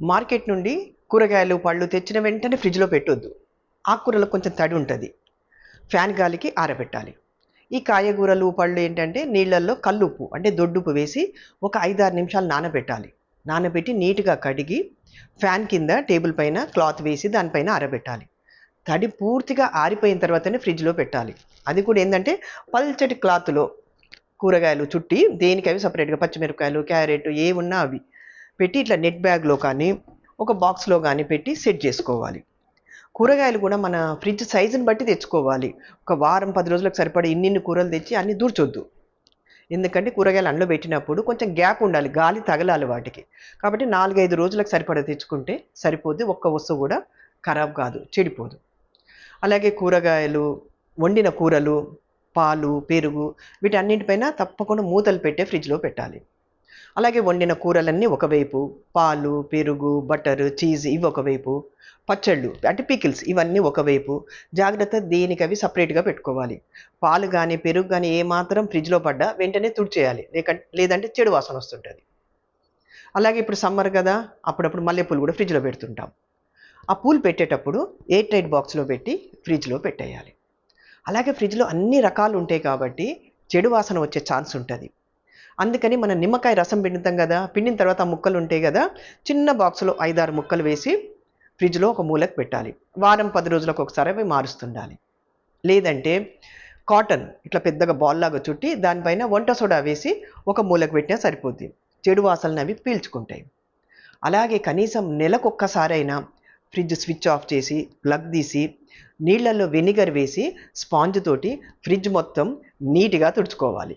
Market నుండి కూరగాయలు పళ్ళు తెచ్చిన వెంటనే ఫ్రిడ్జ్లో పెట్టొద్దు. ఆకుకూరలో కొంచెం తడి ఉంటుంది. ఫ్యాన్ గాలికి ఆరబెట్టాలి. ఈ కాయగూరలు పళ్ళు ఏంటంటే నీళ్ళల్లో కల్లుప్పు అంటే దొడ్డుప్పు వేసి ఒక ఐదారు నిమిషాలు నానబెట్టాలి. నానబెట్టి నీట్గా కడిగి ఫ్యాన్ కింద టేబుల్ పైన క్లాత్ వేసి దానిపైన ఆరబెట్టాలి. తడి పూర్తిగా ఆరిపోయిన తర్వాతనే ఫ్రిడ్జ్లో పెట్టాలి. అది కూడా ఏంటంటే పల్చటి క్లాత్లో కూరగాయలు చుట్టి దేనికి అవి సపరేట్గా పచ్చిమిరపకాయలు క్యారెట్ ఏ ఉన్నా అవి పెట్టి ఇట్లా నెట్ బ్యాగ్లో కానీ ఒక బాక్స్లో కానీ పెట్టి సెట్ చేసుకోవాలి. కూరగాయలు కూడా మన ఫ్రిడ్జ్ సైజుని బట్టి తెచ్చుకోవాలి. ఒక వారం పది రోజులకు సరిపడే ఇన్నిన్ని కూరలు తెచ్చి అన్ని దూర్చొద్దు. ఎందుకంటే కూరగాయలు అండ్లో పెట్టినప్పుడు కొంచెం గ్యాప్ ఉండాలి గాలి తగలాలి వాటికి. కాబట్టి నాలుగైదు రోజులకు సరిపడా తెచ్చుకుంటే సరిపోద్ది. ఒక్క వస్తువు కూడా ఖరాబ్ కాదు చెడిపోదు. అలాగే కూరగాయలు వండిన కూరలు పాలు పెరుగు వీటన్నిటిపైన తప్పకుండా మూతలు పెట్టే ఫ్రిడ్జ్లో పెట్టాలి. అలాగే వండిన కూరలన్నీ ఒకవైపు పాలు పెరుగు బటర్ చీజ్ ఇవి ఒకవైపు పచ్చళ్ళు అంటే పికిల్స్ ఇవన్నీ ఒకవైపు. జాగ్రత్త దేనికి అవి సపరేట్గా పెట్టుకోవాలి. పాలు కానీ పెరుగు కానీ ఏమాత్రం ఫ్రిడ్జ్లో పడ్డా వెంటనే తుడిచేయాలి. లేక లేదంటే చెడు వాసన వస్తుంటుంది. అలాగే ఇప్పుడు సమ్మర్ కదా అప్పుడప్పుడు మల్లెపూలు కూడా ఫ్రిడ్జ్లో పెడుతుంటాం. ఆ పూలు పెట్టేటప్పుడు ఎయిర్ టైట్ బాక్స్లో పెట్టి ఫ్రిడ్జ్లో పెట్టేయాలి. అలాగే ఫ్రిడ్జ్లో అన్ని రకాలు ఉంటాయి కాబట్టి చెడు వాసన వచ్చే ఛాన్స్ ఉంటుంది. అందుకని మనం నిమ్మకాయ రసం పిండుతాం కదా పిండిన తర్వాత ఆ ముక్కలు ఉంటాయి కదా చిన్న బాక్స్లో ఐదారు ముక్కలు వేసి ఫ్రిడ్జ్లో ఒక మూలకు పెట్టాలి. వారం పది రోజులకు ఒకసారి అవి మారుస్తుండాలి. లేదంటే కాటన్ ఇట్లా పెద్దగా బాల్ లాగా చుట్టి దానిపైన వంట సోడా వేసి ఒక మూలకు పెట్టినా సరిపోద్ది. చెడు వాసనలు అవి పీల్చుకుంటాయి. అలాగే కనీసం నెలకొక్కసారైనా ఫ్రిడ్జ్ స్విచ్ ఆఫ్ చేసి ప్లగ్ తీసి నీళ్ళల్లో వెనిగర్ వేసి స్పాంజ్ తోటి ఫ్రిడ్జ్ మొత్తం నీట్గా తుడుచుకోవాలి.